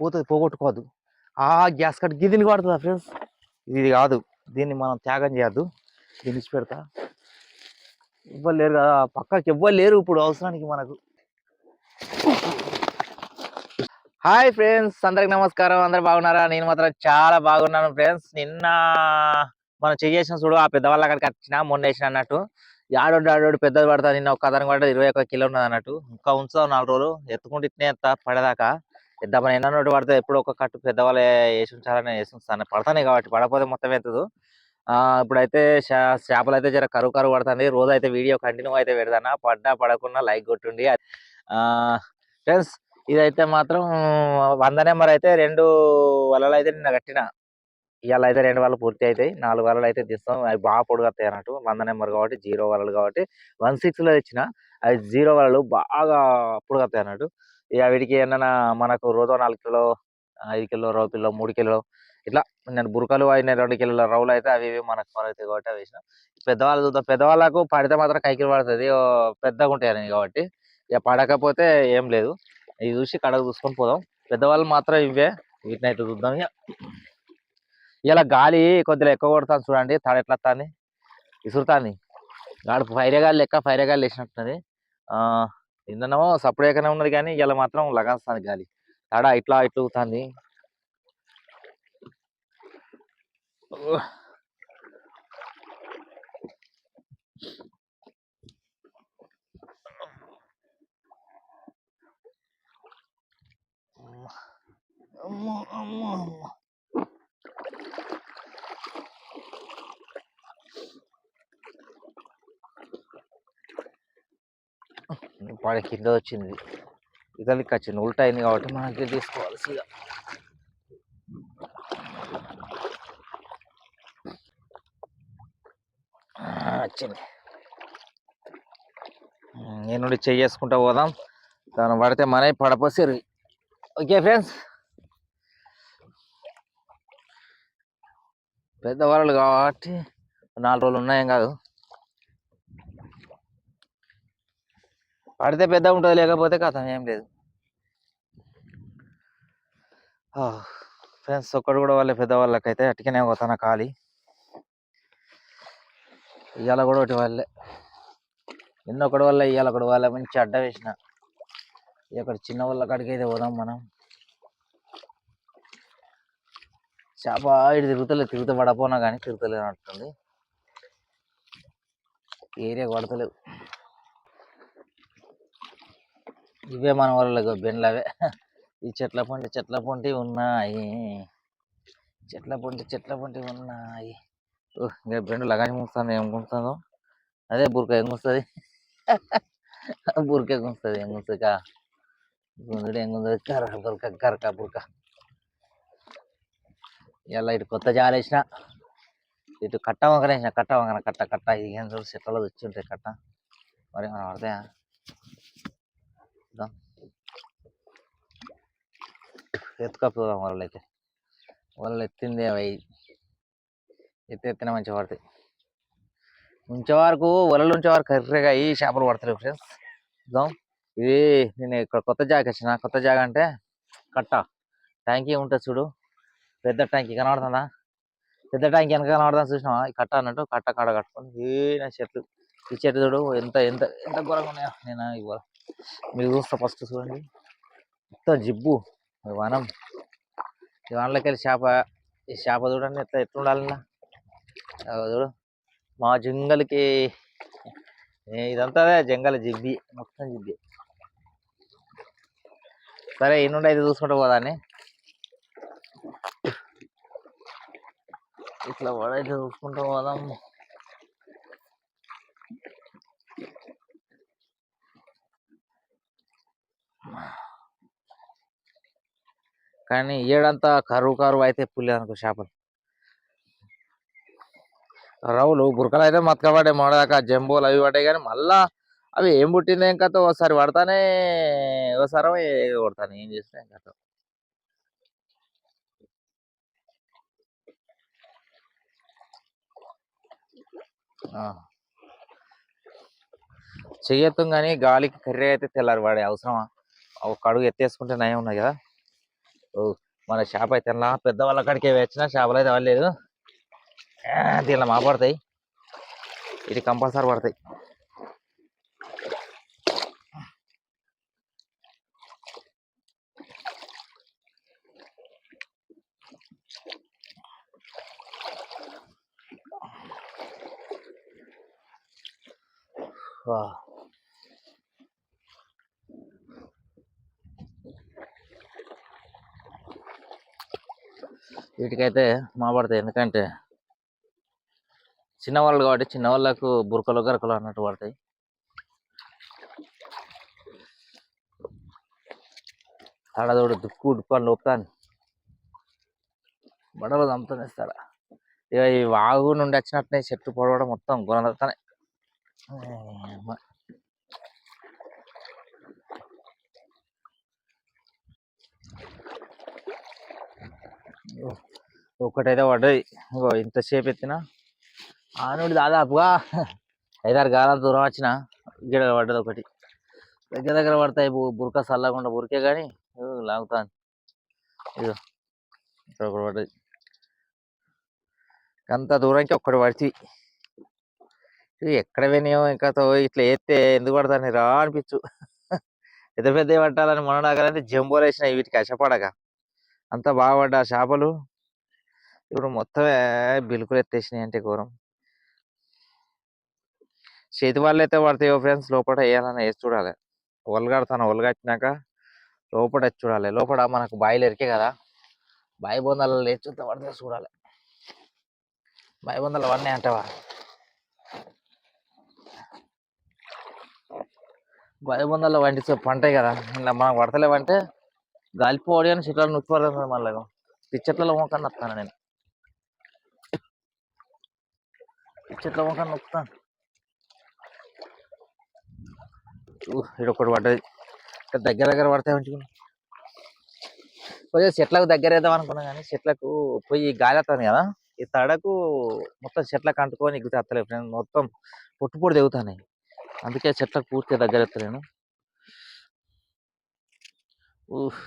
పోతుంది పోగొట్టుకోవద్దు. ఆ గ్యాస్ కట్ గిదిని పడుతుందా ఫ్రెండ్స్? ఇది కాదు. దీన్ని మనం త్యాగం చేయొద్దు. దీన్ని ఇచ్చి పెడతా లేరు కదా. పక్కకి ఎవ్వరు లేరు ఇప్పుడు అవసరానికి మనకు. Hi friends. అందరికి నమస్కారం. అందరు బాగున్నారా? నేను మాత్రం చాలా బాగున్నాను ఫ్రెండ్స్. నిన్న మనం చేసిన చూడు ఆ పెద్దవాళ్ళ అక్కడికి వచ్చిన మొన్న వేసిన అన్నట్టు. ఆడోడు ఆడోడు పెద్దది పడతా నిన్న ఒక కథను పడ్డది ఇరవై ఒక్క కిలో ఉన్నది అన్నట్టు. ఇంకా ఉంచుతావు నాలుగు రోజులు. ఎత్తుకుంటే ఇట్నే ఎత్తా పడేదాకా. ఎద్దామని ఎన్న నోటి పడితే ఎప్పుడు ఒక కట్టు పెద్దవాళ్ళు వేసి ఉంచాలని వేసి ఉంచుతాను పడతానే కాబట్టి పడకపోతే మొత్తం ఎత్తదు ఇప్పుడైతే చా- చేపలు అయితే జర కరువు కరువు పడుతుంది. రోజు అయితే వీడియో కంటిన్యూ అయితే పెడతాను? పడ్డా పడకుండా లైక్ కొట్టుండి. ఆ ఫ్రెండ్స్ ఇదైతే మాత్రం వంద నెంబర్ అయితే రెండు వలలు అయితే నిన్న కట్టిన. ఇవాళ అయితే రెండు వలలు పూర్తి అవుతాయి నాలుగు వలలు అయితే తీస్తాం. అవి బాగా పొడుగుతాయి అన్నట్టు. వంద నెంబర్ కాబట్టి జీరో వలలు కాబట్టి వన్ సిక్స్లో తెచ్చిన. అవి జీరో వలలు బాగా పొడుగుతాయి అన్నట్టు. ఇక వీటికి ఏమన్నా మనకు రోజు నాలుగు కిలో ఐదు కిలో రౌ కిలో మూడు కిలో ఇట్లా నేను బురకలు అయిన రెండు కిలోల రౌలు అయితే అవి ఇవి మనకు పడతాయి కాబట్టి అవి వేసిన. పెద్దవాళ్ళు చూద్దాం పెద్దవాళ్ళకు పడితే మాత్రం కైకిలు పడుతుంది. పెద్దగా ఉంటాయి అని కాబట్టి ఇక పడకపోతే ఏం లేదు. ఇవి చూసి కడగ చూసుకొని పోదాం. పెద్దవాళ్ళు మాత్రం ఇవే. వీటిని అయితే చూద్దాం ఇక ఇలా గాలి కొద్దిగా ఎక్కువ కొడతాను చూడండి. తడ ఎట్లా వస్తుంది? ఇసురుతుంది ఫైరే గాలి లెక్క ఫైరే గాలి వేసినట్టున్నది నిన్ననేమో సపరేట్గానే ఉన్నది కానీ ఇలా మాత్రం లగాస్తుంది గాలి. ఆడ ఇట్లా ఇట్లా అవుతుంది. అమ్మో అమ్మో అమ్మో. పాడ కింద వచ్చింది. ఇతనికి వచ్చింది. ఉల్టా అయింది కాబట్టి మనకి తీసుకోవాల్సి వచ్చింది. నేను చేసుకుంటా పోదాం. దాన్ని పడితే మనే పడపోసారు ఓకే ఫ్రెండ్స్. పెద్దవాళ్ళు కాబట్టి నాలుగు రోజులు ఉన్నాయేం కాదు. పడితే పెద్ద ఉంటుంది లేకపోతే కథ ఏం లేదు. ఫ్రెండ్స్ ఒక్కడు కూడా వాళ్ళ పెద్దవాళ్ళకైతే అట్టికనే పోతాను ఖాళీ. ఇవాళ కూడా ఒకటి వాళ్ళే. నిన్న ఒకటి వల్ల ఇవాళ ఒకటి వాళ్ళ మంచి అడ్డ వేసిన. ఇక్కడ చిన్న వాళ్ళ కాడికి అయితే పోదాం మనం. చేప ఇటు తిరుగుతలేదు తిరుగుతూ పడపోనా కానీ తిరుగుతలేనట్టుంది ఏరియా కొడతలేవు. ఇవే మన వాళ్ళ బెండ్లు అవే ఈ చెట్ల పొంటి చెట్ల పొంటి ఉన్నాయి. చెట్ల పొంటి చెట్ల పొంటి ఉన్నాయి. ఇంకా బెండు లగాని ముంచుతాను ఏం గుంతుందో అదే బురక ఏం గుంస్తుంది బురక గుంస్తుంది ఏం గుంతుంది గుంజుడు ఏం గుంజుడు? కర్ర బురక కరక బురక. ఇలా ఇటు కొత్త జాలేసిన ఇటు కట్ట వంకరేసిన కట్ట వంకన కట్ట కట్ట. ఇది ఏం చూడు చెట్లలో వచ్చి ఉంటాయి కట్ట. మరి మనం పడతాయా? చూద్దాం ఎత్తుకపోదాం వాళ్ళైతే. వాళ్ళు ఎత్తిందే అవి. ఎత్తి ఎత్తిన మంచిగా పడతాయి. ఉంచే వరకు వలలు ఉంచే వరకు కర్రెగా ఈ చేపలు పడతాయి ఫ్రెండ్స్. చూద్దాం ఇది నేను ఇక్కడ కొత్త జాగ వచ్చిన. కొత్త జాగ అంటే కట్ట. ట్యాంకీ ఉంటుంది చూడు. పెద్ద ట్యాంకీ కనబడుతుందా? పెద్ద ట్యాంకీ వెనక కనబడుతుందా చూసినావా? కట్ట అన్నట్టు కట్ట కాడ కట్టుకొని ఏ నా చెట్లు. ఈ చెట్లు చూడు ఎంత ఎంత ఎంత ఘోరంగా ఉన్నాయో. నేను ఇవ్వాలి? మీరు చూస్తా ఫస్ట్ చూడండి. మొత్తం జిబ్బు. ఈ వనం. ఈ వనంలోకి వెళ్ళి చేప ఈ చేప చూడండి ఎట్లా ఎట్లా ఉండాలన్నా. చూడు. మా జంగల్కి ఇదంతా జంగల్ జిబ్బి. మొత్తం జిబ్బి. సరే ఈ నుండి అయితే చూసుకుంటూ పోదాన్ని ఇట్లా వాడైతే చూసుకుంటూ పోదాం. కానీ ఏడంతా కరువు కరువు అయితే పుల్లి అనుకో చేపలు. రౌలు గురకలు అయితే మతకబడే మొడదాకా జంబోలు అవి పడ్డాయి కానీ మళ్ళా అవి ఏం పుట్టింది ఏం కథ ఒకసారి పడతానే ఒకసారి కొడతాను. ఏం చేసినా ఏం కథ. కానీ గాలికి కర్రీ అయితే తెల్లారి పడే అవసరమా? ఒక అడుగు ఎత్తేసుకుంటే నయం ఉన్నాయి కదా? మన చేప అయితే పెద్ద పెద్దవాళ్ళ కాడికి వచ్చిన చేపలు అయితే వాళ్ళలేదు దీనిలో మా పడతాయి ఇది కంపల్సరీ పడతాయి. వీటికైతే మా పడతాయి ఎందుకంటే చిన్నవాళ్ళు కాబట్టి చిన్నవాళ్ళకు బురకలు గరకలు అన్నట్టు పడతాయి. ఆడదోడు దుక్కు ఉడుకొని లోపుతాను బడలు చంపుతానేస్తాడా ఇక ఈ వాగు నుండి వచ్చినట్టునే చెట్టు పొడవడం మొత్తం గుణదత్తానే. ఒకటైతే పడ్డది. ఇంకో ఇంతసేపు ఎత్తిన. ఆ నుండి దాదాపుగా ఐదారు గాలాల దూరం వచ్చిన. గిడ పడ్డది ఒకటి. దగ్గర దగ్గర పడతాయి బురక చల్లకుండా బురికే కానీ లాగుతాను ఇదో ఇక్కడ ఒకటి పడ్డది. అంత దూరానికి ఒక్కటి పడిచి ఎక్కడ పోయినాయో ఇంకా తో ఇట్లా ఎత్తే ఎందుకు పడతాను రా అనిపించు. పెద్ద పెద్ద పట్టాలని మొన్నడాకంటే జంబోలు వేసినాయి వీటికి అశపడక అంత బాగా పడ్డా చేపలు. ఇప్పుడు మొత్తమే బిలుకులు ఎత్తేసినాయి అంటే ఘోరం. చేతి వాళ్ళు అయితే పడతాయో ఫ్రెండ్స్ లోపల వేయాలని వేసి చూడాలి. ఒలగడతాను? ఒలగట్టినాక లోపల చూడాలి. లోపల మనకు బాయిలు ఎరికే కదా. బాయి బొందాలు లేచుంత పడితే చూడాలి. బాయి బొందాలు అవన్నీ అంటావా? బాయి బొందాలు వండితే పంటాయి కదా. ఇలా మనకు పడతలేవంటే గాలిపోడి అని చెట్లను నొక్కిపడుతుంది మళ్ళీ పిచ్చట్లలో మొక్కని వస్తాను నేను. చెట్ల మొక్కని నొక్కుతాను ఇక్కడ ఒకటి పడ్డది. ఇక్కడ దగ్గర దగ్గర పడతాయి ఉంచుకున్నా కొంచెం చెట్లకు దగ్గర వేద్దాం అనుకున్నా కానీ చెట్లకు పోయి గాలి వస్తుంది కదా ఈ తడకు మొత్తం చెట్లకు అంటుకొని ఎగుతా వస్తలేదు ఫ్రెండ్. మొత్తం పొట్టు పొడి అందుకే చెట్లకు పూర్తిగా దగ్గర ఎత్తలేను ఊహ్.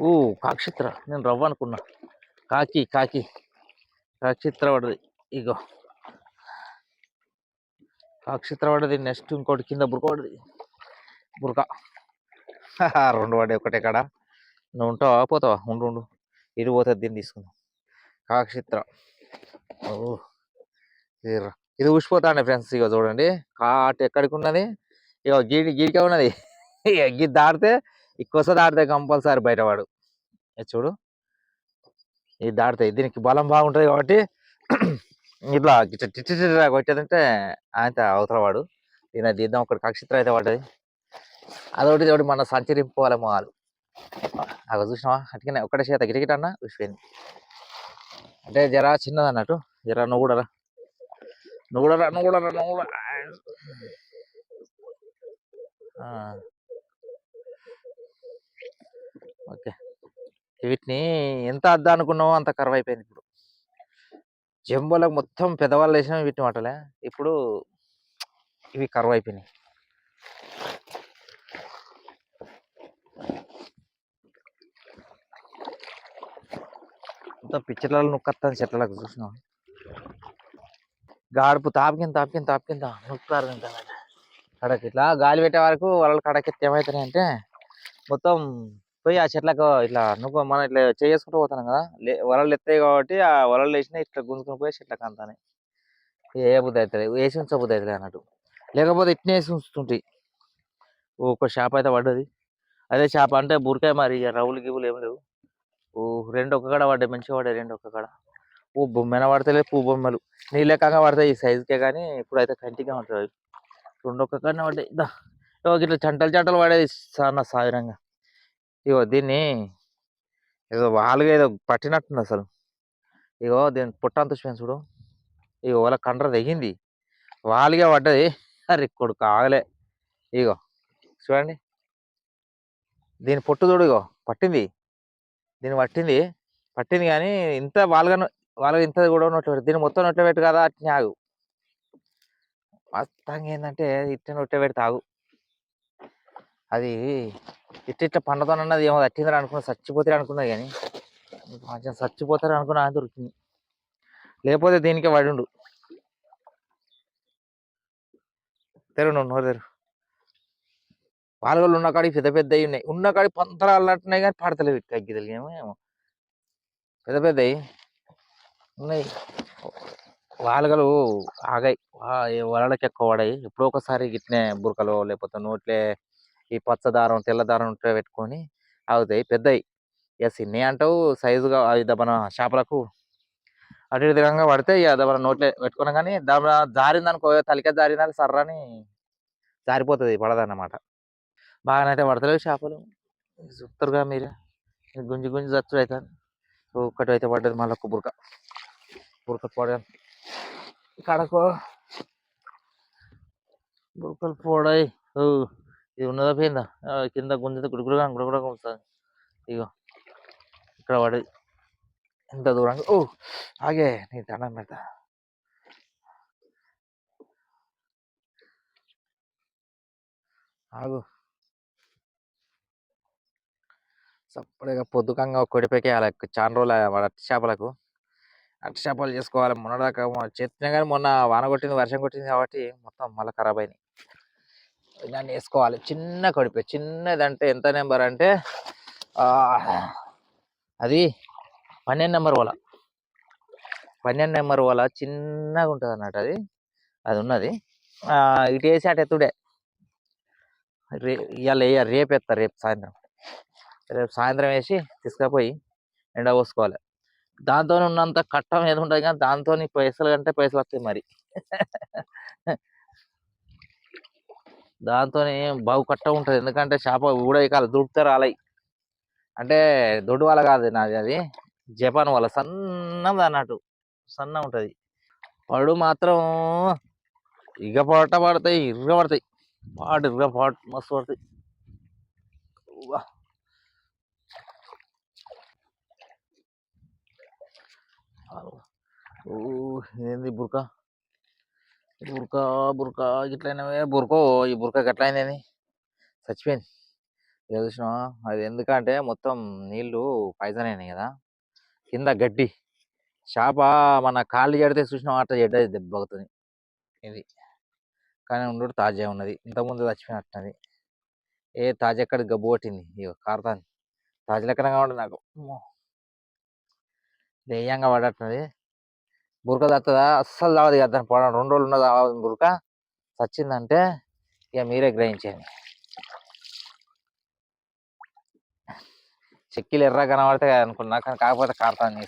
ఊ కాక్షిత్ర నేను రవ్వ అనుకున్నా. కాకి కాకి. కాక్షిత్ర పడది ఇగో. కాక్షిత్ర పడది నెక్స్ట్ ఇంకోటి కింద బురక పడది. బురక. రెండు పడే ఒకటే కాడ? నువ్వు ఉంటావా? పోతావా? ఉండు ఉండు. ఇటు పోతుంది దీన్ని తీసుకుందాం. కాక్షిత్ర ఓ. ఇది ర- ఊసిపోతాండి ఫ్రెండ్స్ ఇక చూడండి. కాటు ఎక్కడికి ఉన్నది? ఇక గీడి గీడికే ఉన్నది. ఇక దాడితే ఈ దాడితే కంపల్సరీ బయటవాడు చూడు. ఇది దాడుతాయి దీనికి బలం బాగుంటుంది కాబట్టి ఇట్లా గిట్ల కొట్టేదంటే ఆయన అవతల వాడు. దీని తీద్దాం ఒకటి కక్షిత్ర అయితే పడ్డది. అదొకటి ఒకటి మన సంచరింపుకోవాలి మొహాలు అవి చూసినావా? అటుకనే ఒకటే చేత గిటగిట అన్న చూసిపోయింది. అంటే జరా చిన్నది అన్నట్టు. జరా నువ్వు కూడా రా. నువ్వు కూడా రా నువ్వు కూడా రా నువ్వు కూడా ఓకే. వీటిని ఎంత అద్దా అనుకున్నావో అంత కరువు అయిపోయింది ఇప్పుడు. జంబోలకు మొత్తం పెద్దవాళ్ళు వేసినా వీటిని వాటలే ఇప్పుడు ఇవి కరువు అయిపోయినాయి. మొత్తం పిచ్చర్లలో నొక్కత్తాను చెట్లకు చూసినాం గాడుపు తాపికింద తాపికింద తాపికింద నొక్కుతారు కడకి ఇట్లా గాలి పెట్టే వరకు వాళ్ళు కడకెత్తి ఏమవుతున్నాయి అంటే మొత్తం పోయి ఆ చెట్లకు ఇట్లా నువ్వు మనం ఇట్లా చేసుకుంటూ పోతున్నాం కదా. లే- వలలు ఎత్తాయి కాబట్టి ఆ వలలు వేసినా ఇట్లా గుంజుకుని పోయి చెట్లకు అంతానే. ఏ బుద్ధి అవుతుంది వేసి ఉంచబుద్ధి అవుతుంది అన్నట్టు. లేకపోతే ఇట్నే వేసి ఉంచుతుంటాయి ఒక షాప్ అయితే పడ్డది. అదే చేప అంటే బురకాయ మరి ఇక రవ్వులు గివ్వులు ఏం లేవు. ఓ రెండు ఒక్క కాడ పడ్డాయి మంచిగా పడ్డాయి రెండు ఒక్క కాడ. ఓ బొమ్మెన పడతలే పూ బొమ్మలు. నీళ్ళకంగా పడతాయి ఈ సైజుకే కానీ ఇప్పుడు అయితే కంటిగా ఉంటుంది రెండు ఒక్క కాడనే పడ్డాయి. దా ఇట్లా చంటలు చంటలు పడేది చాలా సాయిరంగా. ఇగో దీన్ని ఏదో వాళ్ళగా ఏదో పట్టినట్టుంది అసలు. ఇగో దీని పుట్టంత చూసాను చూడు. ఇగో వాళ్ళ కండ్ర తెగింది. వాళ్ళగా పడ్డది. అరే కొడుకు ఆగలే. ఇగో చూడండి. దీని పొట్టు చూడు ఇగో పట్టింది. దీన్ని పట్టింది. పట్టింది కానీ ఇంత వాళ్ళగా వాళ్ళకి ఇంత కూడా నోట్లో పెట్టి దీన్ని మొత్తం నోట్లో పెట్టు కదా అట్నే ఆగు. మొత్తంగా ఏంటంటే ఇట్టే నోట్లో పెడితే ఆగు. అది ఇట్ట ఇట్లా పండుతానన్నది ఏమో తట్టిందని అనుకున్నా చచ్చిపోతారు అనుకున్నా కానీ కొంచెం చచ్చిపోతారు అనుకున్నా అని దొరికింది. లేకపోతే దీనికే పడిండు. తెరు నువ్వు నోరు తెరు పాలగోళ్ళు ఉన్న కాడికి పెద్ద పెద్దవి ఉన్నాయి. ఉన్న కాడికి పంతరాలు అన్నట్టున్నాయి కానీ పడతలేవు తగ్గిదలు ఏమో ఏమో. పెద్ద పెద్దవి ఉన్నాయి. వాలగలు ఆగాయి. వా- వలలకి ఎక్కువ పడాయి. ఎప్పుడో ఒకసారి గిట్నే బురకలు లేకపోతే నోట్లే ఈ పచ్చ దారం తెల్ల దారం ఉంటే పెట్టుకొని అవుతాయి పెద్దవి ఇక సిన్ని అంటావు సైజుగా అవి దబ్బన చేపలకు అటు విధంగా పడితే ఇక దబ్బన నోట్లో పెట్టుకున్నాం కానీ దబ్బన జారిందనుకో తలిక జారిందని సర్రని జారిపోతుంది పడదన్నమాట. బాగానైతే పడతలేవు చేపలు చూస్తారుగా మీరు. గుంజి గుంజి చచ్చుడు అవుతుంది ఒక్కటి అయితే పడ్డది మళ్ళీ ఒక బురక. బురక పోడ. కడకో. బురకలు పోడాయి ఓ. ఇది ఉన్నదా పోయిందా? కింద గుంజితే గుడుగుడుగా గుడుగుడుగా ఉంటుంది ఇగో ఇక్కడ పడి ఎంత దూరంగా ఓ ఆగే నీ దండం పెడతా. ఆగు. సపరేట్గా పొద్దుకంగా కొడిపోయి చాలా రోజులు అట్టి చేపలకు. అట్టి చేపలు చేసుకోవాలి మొన్నదాకా చేస్తున్నా కానీ మొన్న వాన కొట్టింది వర్షం కొట్టింది కాబట్టి మొత్తం మళ్ళీ ఖరాబ్ అయినాయి. దాన్ని వేసుకోవాలి. చిన్న చిన్నది చిన్నదంటే ఎంత నెంబర్ అంటే అది పన్నెండు నెంబర్ వల పన్నెండు నెంబర్ వల చిన్నగా ఉంటుంది అన్నట్టు అది. అది ఉన్నది. ఇటు వేసి అటు ఎత్తుడే. రే ఇవాళ వేయ రేపు ఎత్తా రేపు సాయంత్రం. రేపు సాయంత్రం వేసి తీసుకుపోయి ఎండ పోసుకోవాలి. దాంతో ఉన్నంత కట్టం ఏది ఉంటుంది కానీ దాంతో పైసలు కంటే పైసలు వస్తాయి మరి. దాంతోనే బాగు కట్ట ఉంటుంది. ఎందుకంటే చేప కూడా ఇక అలై అంటే దొడ్డు వాళ్ళ కాదు నాది అది. జపాన్ వాళ్ళ. సన్నది అన్నట్టు. సన్న ఉంటుంది. పడు మాత్రం ఇగ పొట్ట పడతాయి ఇర్ర పడతాయి. పాటు ఇర్ర పాటు మస్తు పడతాయి. ఏంది బుర్కా? బురక బురక గిట్లైనవే బురకో ఈ బురక గట్లయింది చచ్చిపోయింది ఇక చూసినావా? అది ఎందుకంటే మొత్తం నీళ్ళు పాయిజన్ అయినాయి కదా. కింద గడ్డి. చేప మన కాళ్ళు చెడితే చూసినా అట్లా చెడ్డది దెబ్బగుతుంది ఇది. కానీ ఉండు తాజా ఉన్నది. ఇంతకుముందు చచ్చిపోయినట్టున్నది. ఏ తాజా ఎక్కడ గబ్బు కొట్టింది? ఇక కారుతాంది. తాజా లెక్కన కాబట్టి నాకు. దెయ్యంగా పడట్టున్నది బురక తత్తదా అస్సలు తాగదు కదా దాని పడ. రెండు రోజులు ఉన్నది ఆ బురక. చచ్చిందంటే ఇక మీరే గ్రహించండి చెక్కిలు ఎర్ర కనబడితే అనుకున్నా కానీ కాకపోతే కారుతాంది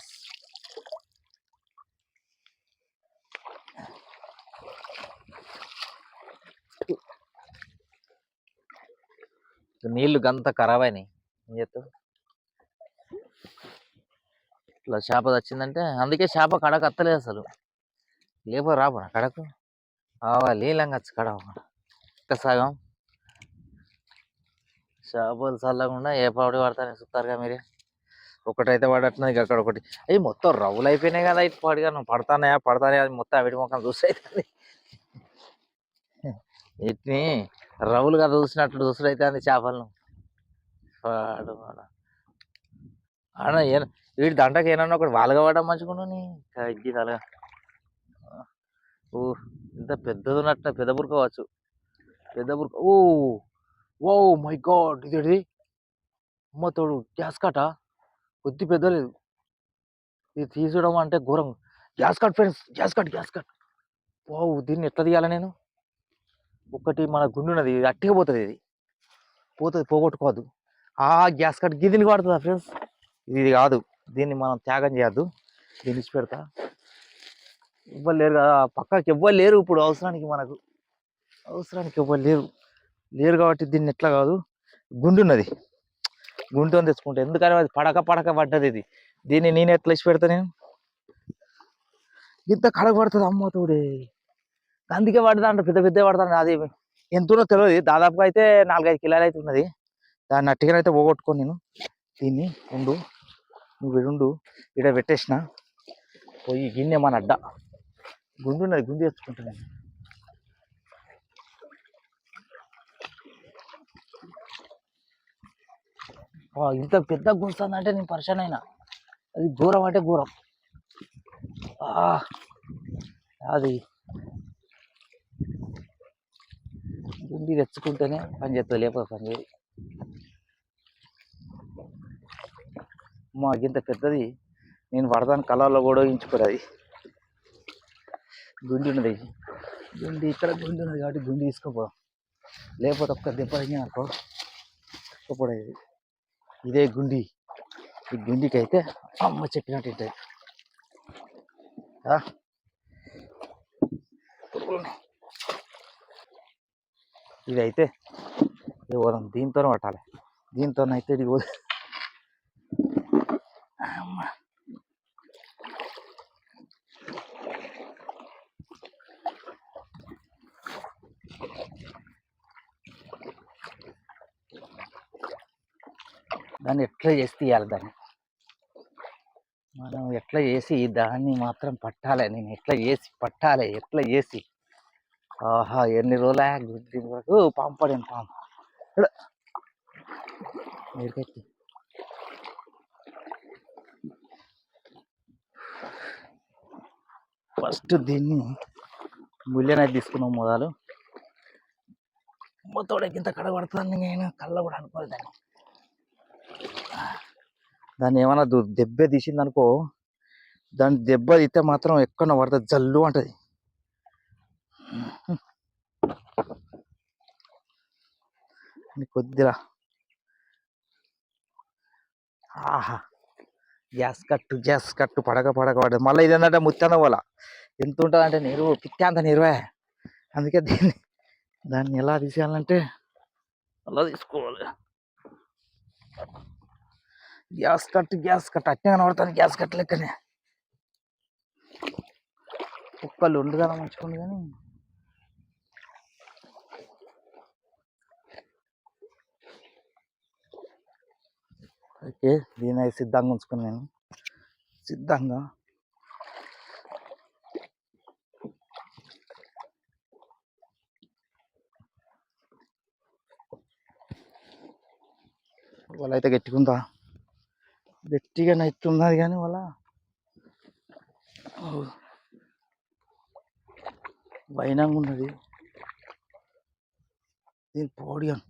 నీళ్ళు గంత ఖరాబ్ అయినాయి. ఏం చెప్తావు ఇట్లా చేప వచ్చిందంటే అందుకే చేప కడకు అత్తలేదు అసలు. లేపో రాబో కడకు. నీళ్ళంగా వచ్చి కడ ఇంకా సగం. చేపలు చల్లకుండా ఏ పాడి పడతానే చూస్తారుగా మీరే. ఒకటైతే పడట్లేదు ఇక అక్కడ ఒకటి. అవి మొత్తం రవ్వులు అయిపోయినాయి కదా ఇటు పాడిగా నువ్వు పడతానయా? పడతానయా అది మొత్తం అవిటి మొక్కలు చూస్తాయి వీటిని రవ్వులు కదా చూసినట్టు చూసుడైతే అంది చేపలను పాడు. వాడు. ఆడ వీడి దండకి ఏమన్నా ఒకటి వాళ్ళగా పడడం మంచిగా నీ? తగ్గి తలగా ఓ ఇంత పెద్దది ఉన్నట్టు పెద్ద బురకవచ్చు పెద్ద బుర్క ఓ ఓ మై గాడ్ ఇదేంటిది? అమ్మ తోడు గ్యాస్ కట కొద్ది పెద్ద లేదు. ఇది తీసడం అంటే ఘోరం. Gas cut friends gas cut gas cut. ఓ దీన్ని ఎట్లా తీయాలి నేను? ఒకటి మన గుండు ఉన్నది ఇది అట్టిగా పోతుంది ఇది. పోతుంది పోగొట్టుకోవద్దు. ఆ గ్యాస్ కట్ గిదిని వాడుతుందా ఫ్రెండ్స్? ఇది కాదు. దీన్ని మనం త్యాగం చేయొద్దు. దీన్ని ఇచ్చిపెడతా పెడతా లేరు కదా. పక్కకి ఎవ్వరు లేరు ఇప్పుడు అవసరానికి మనకు. అవసరానికి ఎవ్వరు లేరు. లేరు కాబట్టి దీన్ని ఎట్లా కాదు? గుండు ఉన్నది. గుండుతో తెచ్చుకుంటా. ఎందుకని అది పడక పడక పడ్డది ఇది? దీన్ని నేను ఎట్లా ఇచ్చి పెడతా నేను? ఇంత కడగ పడుతుంది అమ్మ తోడే. అందుకే పడదా అంటే. పెద్ద పెద్ద పడతాను అది ఎంతనో తెలియదు. దాదాపుగా అయితే నాలుగైదు కిలోలు అయితే ఉన్నది. దాన్ని అట్టిగా అయితే పోగొట్టుకో నేను. దీన్ని ఉండు నువ్వు విడుండు ఇక్కడ పెట్టేసిన పోయి గిన్నె మన అడ్డ. గుండు ఉన్నది గుండు తెచ్చుకుంటాను ఇంత పెద్ద గుంస్తుంది నేను పరిచయం అయినా. అది ఘోరం అంటే ఘోరం. అది. గుండి తెచ్చుకుంటేనే పని చేస్తుంది లేకపోతే పని చేయదు. మా ఇంత పెద్దది. నేను వడదాని కళల్లో కూడా ఇంచుకోలేదు గుండి ఉన్నది. గుండి ఇక్కడ గుండి ఉన్నది కాబట్టి గుండి తీసుకోపో. లేకపోతే ఒక్క దెబ్బ అనుకో తీసుకోపోడేది ఇదే గుండి. ఈ గుండికి అయితే అమ్మ చెప్పినట్టు ఉంటుంది ఆ? పురుగులున్నాయి. ఇదైతే ఎవరం దీంతోనే పట్టాలి. దీంతోనైతే ఇది పోదు. అమ్మ. దాన్ని ఎట్లా చేసి తీయాలి దాన్ని? మనం ఎట్లా చేసి దాన్ని మాత్రం పట్టాలి నేను ఎట్లా చేసి పట్టాలి ఎట్లా చేసి? ఆహా ఎన్ని రోజుల? దీని వరకు పాము పడాను పాము ఇక్కడ. ఫస్ట్ దీన్ని ముల్లెనైతే తీసుకున్నాం మొదలు. మొత్తోడకి ఇంత కడగబడుతుంది నేను కళ్ళ కూడా అనుకోలేదు దాన్ని ఏమైనా దెబ్బ తీసింది అనుకో దాన్ని దెబ్బ తీస్తే మాత్రం ఎక్కడ పడుతుంది జల్లు అంటది. కొద్దిగా. ఆహా! గ్యాస్ కట్టు గ్యాస్ కట్టు పడక పడక పడదు మళ్ళీ ఇది ఏంటంటే ముత్తాన పోల. ఎంత ఉంటుంది అంటే నీరు పిత్తే అంత నీరువే. అందుకే దీన్ని దాన్ని ఎలా తీసేయాలంటే అలా తీసుకోవాలి. గ్యాస్ కట్ గ్యాస్ కట్ అట్నే కనబడతాను గ్యాస్ కట్ లెక్కనే. కుక్కలు కదా మంచుకోండి కానీ ఓకే దీని అయితే సిద్ధంగా ఉంచుకుని నేను. సిద్ధంగా. వాళ్ళైతే అయితే గట్టిగా నైతున్నది కానీ వాళ్ళ వైనంగా ఉన్నది. దీని పోడియం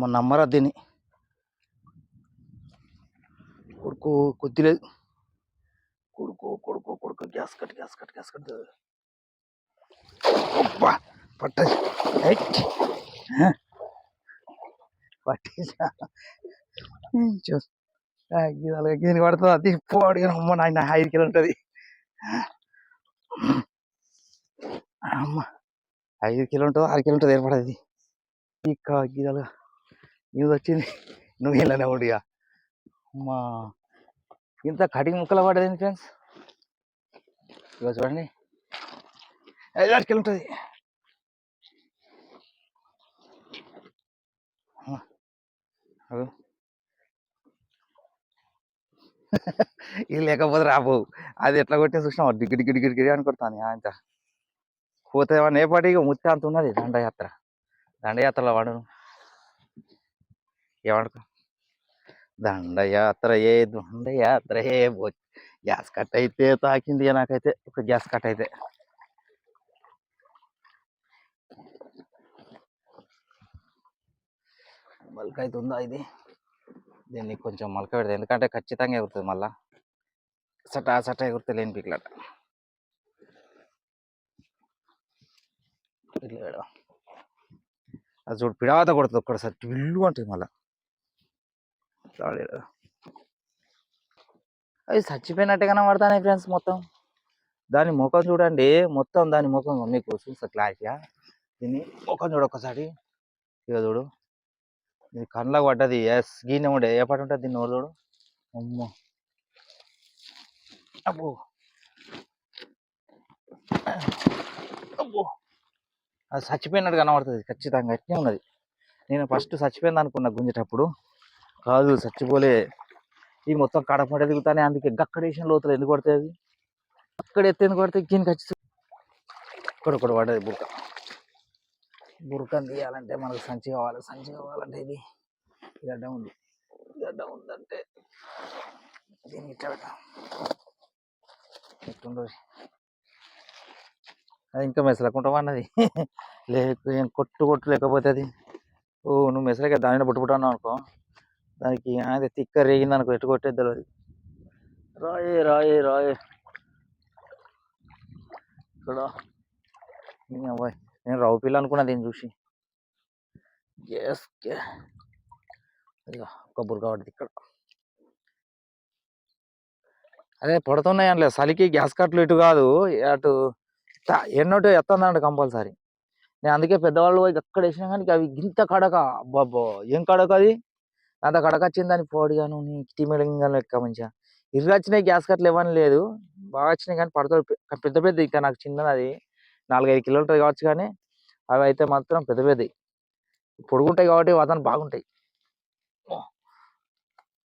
మొన్న నమ్మరా దీన్ని. కొడుకు కొద్ది లేదు. కొడుకు కొడుకు కొడుకు gas cut gas cut gas cut. అబ్బా పట్టది పట్టేసా. చూ దీనికి పడుతుంది అది పోడి అమ్మ నాయన ఐదు కిలో ఉంటుంది. అమ్మ ఐదు కిలో ఉంటుంది ఆరు కిలో ఉంటుంది ఏర్పడది ఇక గిదలుగా న్యూస్ వచ్చింది. నువ్వు వెళ్ళనే ఉండు ఇక. అమ్మా ఇంత కటింగ్ ముక్కలు పడేది ఫ్రెండ్స్? ఇక చూడండి. ఐదు ఆరు కిలో ఉంటుంది. అమ్మ. ఇది లేకపోతే రాబో అది ఎట్లా కొట్టే చూసినా డిగ్గి డిగ్గి డిగ్గి డిగ్గి అని కొడతాను అంత. పోతే నేపాటి ఇక ముత్తే అంత ఉన్నది దండయాత్ర. దండయాత్రలో వాడు ఏమనుకో దండయాత్ర ఏ దండయాత్ర ఏ గ్యాస్ కట్ అయితే తాకింది నాకైతే. ఒక గ్యాస్ కట్ అయితే. బల్క్ అవుతుందా ఉందా ఇది? దీన్ని కొంచెం మొలక పెడతాయి ఎందుకంటే ఖచ్చితంగా ఎగురుతుంది మళ్ళా. సట సట ఎగురితే లేని పీకులట. అది చూడు పిడాత కొడుతుంది ఒక్కడసారి విల్లు అంటుంది మళ్ళా. రాలేడు. అవి చచ్చిపోయినట్టే కనబడతానే ఫ్రెండ్స్ మొత్తం. దాని ముఖం చూడండి. మొత్తం దాని ముఖం మీకు చూస్తా క్లారిటీగా. దీన్ని ముఖం చూడు ఒక్కసారి. ఇక చూడు. ఇది కళ్ళకు పడ్డది. ఎస్ గీనే ఉండే. ఏ పాట ఉంటుంది దీన్ని నోరు చూడు. అమ్మో. అబ్బో. అబ్బో. అది చచ్చిపోయినట్టు కనబడుతుంది. ఖచ్చితంగా అట్నే ఉన్నది. నేను ఫస్ట్ చచ్చిపోయింది అనుకున్నా గుంజేటప్పుడు. కాదు చచ్చిపోలే. ఈ మొత్తం కడప దిగుతానే అందుకే గక్కడేసిన లోతులు ఎందుకు పడుతుంది అక్కడ ఎత్తు ఎందుకు పడితే దీనికి ఖచ్చితంగా ఇక్కడ ఒకటి పడ్డది బురక గురకం తీయాలంటే మనకు సంచి కావాలి. సంచి కావాలంటే ఇది గడ్డ ఉంది. గడ్డ ఉందంటే దీన్ని ఇట్లా పెట్టాం ఎట్టుండో అది ఇంకా మెసలకుంటావా అన్నది లేక ఏం కొట్టు కొట్టు లేకపోతే అది. ఓ నువ్వు మెసలకే దానిలో పుట్టుకుంటావు అనుకో. దానికి అది తిక్క రేగింది అనుకో ఎట్టు కొట్టేది తెలియదు రాయే రాయే రాయే. ఇక్కడ. అబ్బాయి. నేను రావు పిల్ల అనుకున్నా దీన్ని చూసి. ఎస్ కొబ్బరి కాబట్టి ఇక్కడ. అదే పడుతున్నాయి అనలే చలికి గ్యాస్ కట్లు ఇటు కాదు అటు త- ఎన్నోటి కంపల్సరీ. నేను అందుకే పెద్దవాళ్ళు పోయి ఎక్కడ వేసినా కానీ అవి గింత కడక అబ్బాబ్బో ఏం కడక అది? అంత కడక వచ్చింది దాని పోడిగాను నీ కిటిమిడంగా లెక్క మంచిగా. ఇరుగు వచ్చినాయి గ్యాస్ కట్లు ఇవ్వని లేదు బాగా వచ్చినాయి కానీ పడతాడు పెద్ద పెద్ద ఇంకా నాకు చిన్నది అది. నాలుగైదు కిలోమీటర్ కావచ్చు కానీ అవి అయితే మాత్రం పెద్ద పెద్దవి పొడుగుంటాయి కాబట్టి వాతావరణం బాగుంటాయి.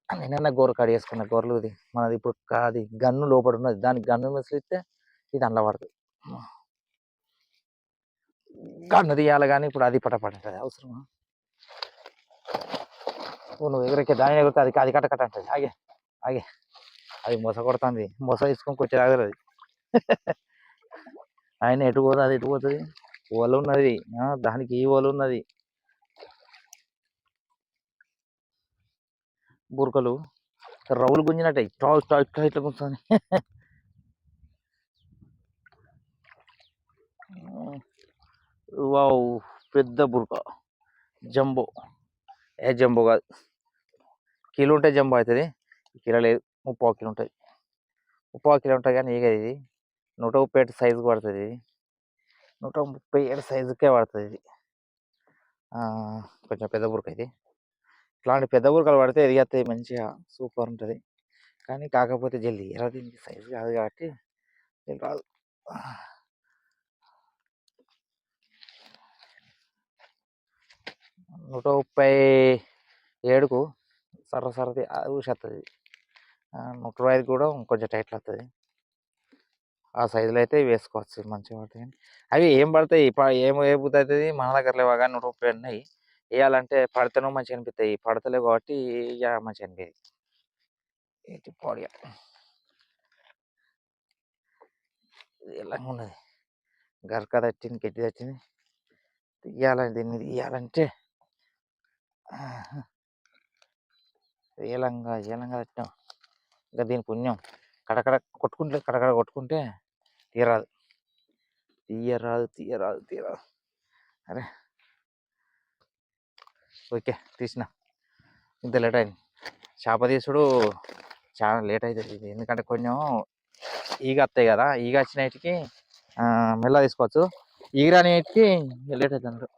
నేనన్నా గోర కడిగేసుకున్న గోరలు ఇది మనది ఇప్పుడు అది గన్ను లోపల ఉన్నది. దానికి గన్ను మిసిలిస్తే ఇది అందులో పడుతుంది గన్ను తీయాలి కానీ ఇప్పుడు అది పటపడుతుంది అవసరమా నువ్వు ఎగురకే దాని ఎగురితే అది అది కట్ట కట్ట ఆగే ఆగే. అది మొస కొడుతుంది. మొస తీసుకొని కొంచెం ఆగదు అది ఆయన ఎటు పోతుంది అది ఎటు పోతుంది? ఓలు ఉన్నది. దానికి ఈ ఓలు ఉన్నది. బురకలు. రౌలు గుంజినట్టే. ఇట్లా ఇట్లా ఇట్లా ఇట్లా గుంజుతుంది. వావ్ పెద్ద బురక. జంబో. ఏ జంబో కాదు. కిలో ఉంటే జంబో అవుతుంది కిలో లేదు ముప్పై కిలో ఉంటుంది. ముప్పై కిలో ఉంటుంది కానీ ఇక ఇది. నూట ముప్పై ఏడు సైజుకి పడుతుంది. ఇది నూట ముప్పై ఏడు సైజుకే పడుతుంది. ఇది కొంచెం పెద్ద బురక ఇది. ఇట్లాంటి పెద్ద బురకలు పడితే ఎదిగేస్తాయి మంచిగా సూపర్ ఉంటుంది. కానీ కాకపోతే జల్దీ ఎలా దీనికి సైజు కాదు కాబట్టి రాదు. నూట ముప్పై ఏడుకు సర్ర సర్రది ఊసేస్తుంది నూట ఇరవై ఐదు కూడా కొంచెం టైట్లు వస్తుంది ఆ సైజులో అయితే వేసుకోవచ్చు మంచిగా పడతాయి అవి ఏం పడతాయి? ప- ఏం ఏ బుద్ధి అవుతుంది మన దగ్గర కానీ నూట ముప్పై ఉన్నాయి. వేయాలంటే పడితేనో మంచిగా అనిపిస్తాయి. పడతలేవు కాబట్టి ఇక మంచిగా అనిపించదు ఏంటి పొడిగా ఎలా ఉన్నది? గరక తట్టింది గట్టి తట్టింది. తీయాలని దీన్ని తీయాలంటే ఏలంగా ఏలంగా తట్టాం ఇంకా దీని పుణ్యం. కడకడ కొట్టుకుంటే కడకడ కొట్టుకుంటే తీయరాదు తీయరాదు తీయరాదు తీయరాదు అరే ఓకే తీసిన ఇంత లేట్ అయింది చేప తీసుడు చాలా లేట్ అవుతుంది ఎందుకంటే కొంచెం ఈగ వస్తాయి కదా ఈగ వచ్చినటికి మెల్ల తీసుకోవచ్చు ఈగ రానిటికి లేట్ అవుతుంది అన్నట్టు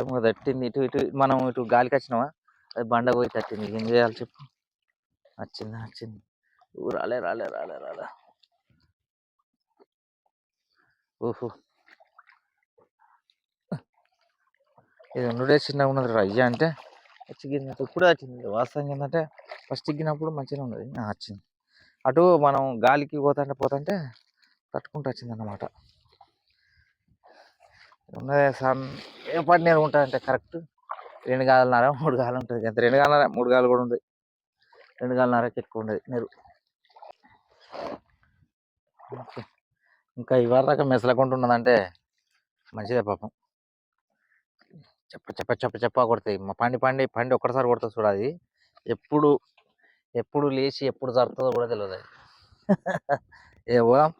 ఏమో తట్టింది ఇటు ఇటు మనం ఇటు గాలికి వచ్చినామా? అది బండ పోయి తట్టింది. ఏం చేయాలి చెప్పు. వచ్చింది వచ్చింది రాలే రాలే రాలే రాలే. ఓహో! ఇది ఉండే చిన్నగా ఉన్నది రా. అయ్యా అంటే చిక్కింది. ఇప్పుడు వచ్చింది వాస్తవం ఏంటంటే ఫస్ట్ ఎగ్గినప్పుడు మంచిగా ఉన్నది. వచ్చింది అటు మనం గాలికి పోతుంటే పోతుంటే తట్టుకుంటూ వచ్చింది అన్నమాట ఉన్నదే సన్ ఏ పని నేను కరెక్ట్. రెండు గాలన్నర మూడు గాలు ఉంటుంది ఎంత రెండు గాలన్నర మూడు గాలు కూడా ఉంది రెండు గాలన్నరకి ఎక్కువ ఉండేది నీరు. ఇంకా ఇవాళ రకం మెసలకుండా ఉన్నదంటే మంచిదే పాపం. చెప్ప చెప్ప చెప్ప చెప్ప కొడతాయి. మా పండి పండి పండి ఒక్కసారి కొడుతుంది చూడ అది. ఎప్పుడు ఎప్పుడు లేచి ఎప్పుడు జరుగుతుందో కూడా తెలియదు అది. ఏ పోదాం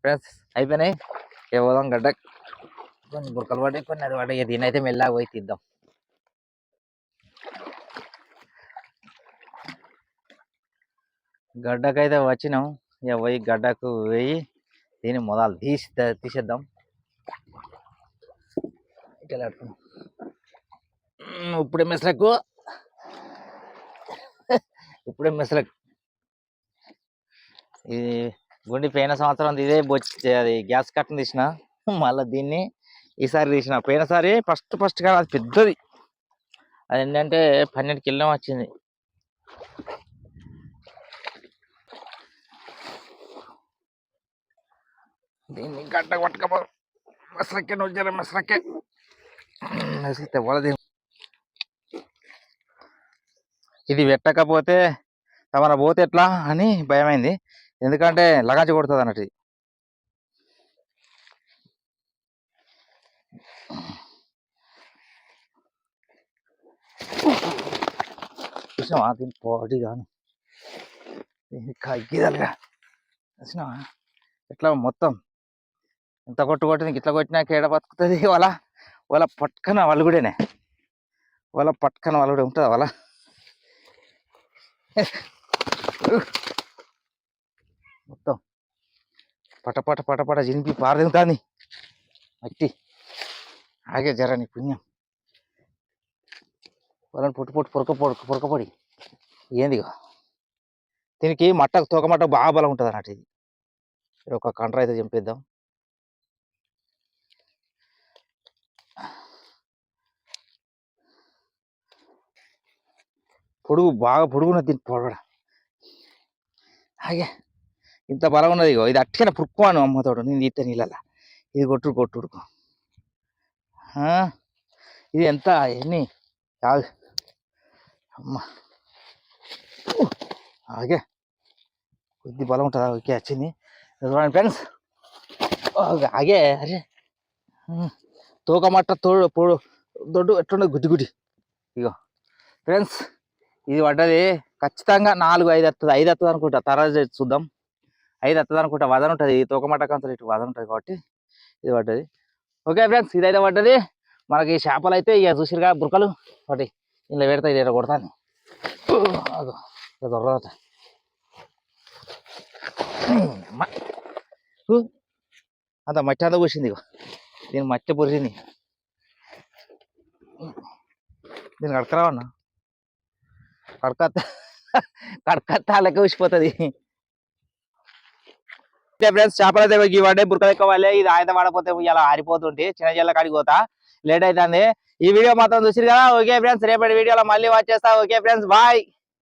ఫ్రెండ్స్ అయిపోయినాయి. ఏ పోదాం గడ్డ. కొన్ని బురకలు పడ్డాయి కొన్ని అది పడ్డాయి. దీని అయితే మెల్లగా పోయి తీద్దాం. గడ్డకైతే వచ్చినాం. ఇక పోయి గడ్డకు పోయి దీన్ని మొదలు తీసి తీసేద్దాం. ఇట్లా ఇప్పుడే మెసలకు. ఇప్పుడే మెసలకు. ఇది గుండి పోయిన సంవత్సరం ఇదే బొచ్చి అది గ్యాస్ కట్టను తీసిన. మళ్ళీ దీన్ని ఈసారి తీసిన. పోయినసారి ఫస్ట్ ఫస్ట్ కాదు అది పెద్దది. అది ఏంటంటే పన్నెండు కిలో వచ్చింది. దీన్ని గడ్డ కొట్టకపో మెసలకే నువ్వు జర మెసలకే అసలు తెవ్వలది ఇది పెట్టకపోతే తమరా పోతే ఎట్లా అని భయమైంది. ఎందుకంటే లగాచి కొడుతుంది అన్నట్టు ఇది. చూసినావా? దీని పొడి గాను. కగ్గిదలుగా చూసినావా? ఎట్లా మొత్తం? ఇంత కొట్టు కొట్టింది ఇట్లా కొట్టినా కేడ బతుకుతుంది? వాళ్ళ వాళ్ళ పట్కన వలుగుడేనే. కూడానే వాళ్ళ పట్కన వాళ్ళు కూడా ఉంటుంది వాళ్ళ మొత్తం. పటపట పటపట జినిపి పారదింగుతాంది మట్టి. ఆగే జర నీ పుణ్యం. వాళ్ళని పొట్టు పొట్టు పొరక పొడక పొరకపడి ఏందిగా దీనికి మట్టకు తోక మట్ట బాగా బలం ఉంటుంది అన్నట్టు ఇది. ఇది ఒక కండ్ర అయితే చంపేద్దాం. పొడుగు బాగా పొడుగున్నది దీని పొడగడ. ఆగే ఇంత బలం ఉన్నది ఇగో. ఇది అట్టిన పురుక్కోను అమ్మతోడు నేను తీస్తే నీళ్ళ ఇది కొట్టుడు కొట్టుడుకో. ఇది ఎంత? ఎన్ని? కాదు అమ్మ. అలాగే కొద్ది బలం ఉంటుంది? ఓకే వచ్చింది. చూడండి ఫ్రెండ్స్. ఆగే అరే తోకమట్ట తోడు పొడు దొడ్డు ఎట్లుండే గుడ్డి గుడ్డి ఇగో. ఫ్రెండ్స్ ఇది పడ్డది. ఖచ్చితంగా నాలుగు ఐదు వస్తుంది ఐదు వస్తుంది అనుకుంటా. తర్వాత చూద్దాం. ఐదు వస్తుంది అనుకుంటా. వదన ఉంటుంది. ఈ తోక ఇటు వదన ఉంటుంది కాబట్టి ఇది పడ్డది. ఓకే ఫ్రెండ్స్ ఇదైతే పడ్డది. మనకి చేపలు అయితే ఇక చూసిరుగా బురకలు. ఒకటి ఇలా పెడతా ఇది కొడతాను అదో అంత మట్టి అంతా పోసింది ఇగో. దీని మట్టి పొరిసింది. దీనికి అడకరావన్నా కడకత్తా కడకత్త లెక్క ఊసిపోతుంది ఫ్రెండ్స్ చేపలు అయితే ఈ వాడే ఎక్కువ వాళ్ళే ఇది ఆయన పడకపోతే ఇలా ఆరిపోతుంటే చిన్న జల్ల కాడికి పోతా లేట్ అవుతుంది ఈ వీడియో మాత్రం చూసిరు కదా? ఓకే ఫ్రెండ్స్ రేపటి వీడియోలో మళ్ళీ వచ్చేస్తా ఓకే ఫ్రెండ్స్ బాయ్